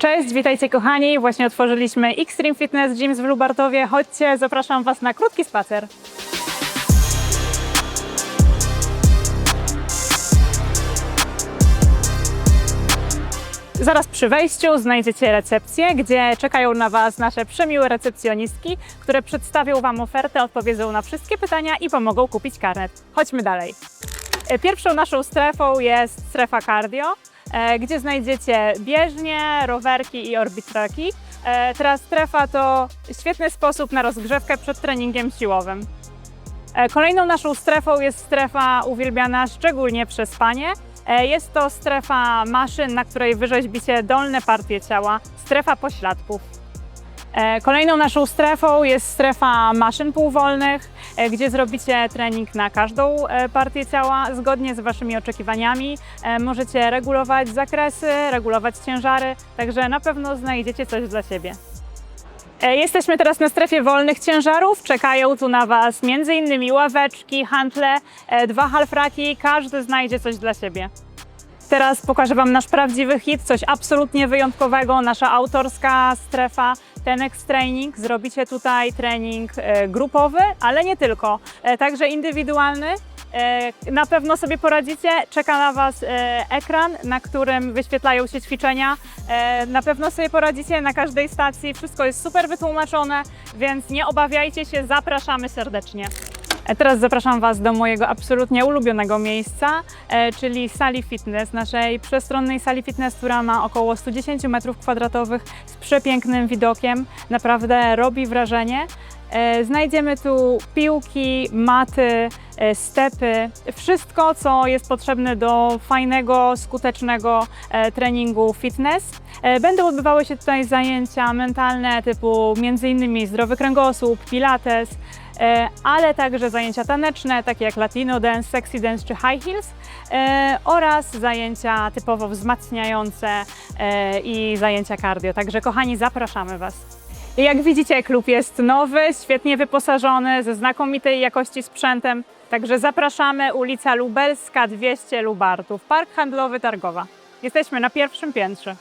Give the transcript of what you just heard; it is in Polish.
Cześć, witajcie kochani. Właśnie otworzyliśmy Extreme Fitness Gyms w Lubartowie. Chodźcie, zapraszam Was na krótki spacer. Zaraz przy wejściu znajdziecie recepcję, gdzie czekają na Was nasze przemiłe recepcjonistki, które przedstawią Wam ofertę, odpowiedzą na wszystkie pytania i pomogą kupić karnet. Chodźmy dalej. Pierwszą naszą strefą jest strefa cardio, gdzie znajdziecie bieżnie, rowerki i orbitraki. E, Teraz strefa to świetny sposób na rozgrzewkę przed treningiem siłowym. E, Kolejną naszą strefą jest strefa uwielbiana szczególnie przez panie. E, Jest to strefa maszyn, na której wyrzeźbicie dolne partie ciała, strefa pośladków. E, Kolejną naszą strefą jest strefa maszyn półwolnych, e, gdzie zrobicie trening na każdą e, partię ciała zgodnie z Waszymi oczekiwaniami. Możecie regulować zakresy, regulować ciężary, także na pewno znajdziecie coś dla siebie. Jesteśmy teraz na strefie wolnych ciężarów. Czekają tu na Was m.in. ławeczki, hantle, dwa halfraki. Każdy znajdzie coś dla siebie. Teraz pokażę Wam nasz prawdziwy hit, coś absolutnie wyjątkowego, nasza autorska strefa Tenex Training. Zrobicie tutaj trening e, grupowy, ale nie tylko, e, także indywidualny. E, Na pewno sobie poradzicie. Czeka na Was ekran, na którym wyświetlają się ćwiczenia. Na pewno sobie poradzicie na każdej stacji. Wszystko jest super wytłumaczone, więc nie obawiajcie się. Zapraszamy serdecznie. Teraz zapraszam Was do mojego absolutnie ulubionego miejsca, e, czyli sali fitness, naszej przestronnej sali fitness, która ma około 110 m2 z przepięknym widokiem. Naprawdę robi wrażenie. E, Znajdziemy tu piłki, maty, e, stepy, wszystko, co jest potrzebne do fajnego, skutecznego treningu fitness. Będą odbywały się tutaj zajęcia mentalne typu m.in. zdrowy kręgosłup, pilates, ale także zajęcia taneczne, takie jak latino dance, sexy dance czy high heels e, oraz zajęcia typowo wzmacniające e, i zajęcia cardio. Także kochani, zapraszamy Was. Jak widzicie, klub jest nowy, świetnie wyposażony, ze znakomitej jakości sprzętem. Także zapraszamy, ulica Lubelska 200 Lubartów, Park Handlowy Targowa. Jesteśmy na pierwszym piętrze.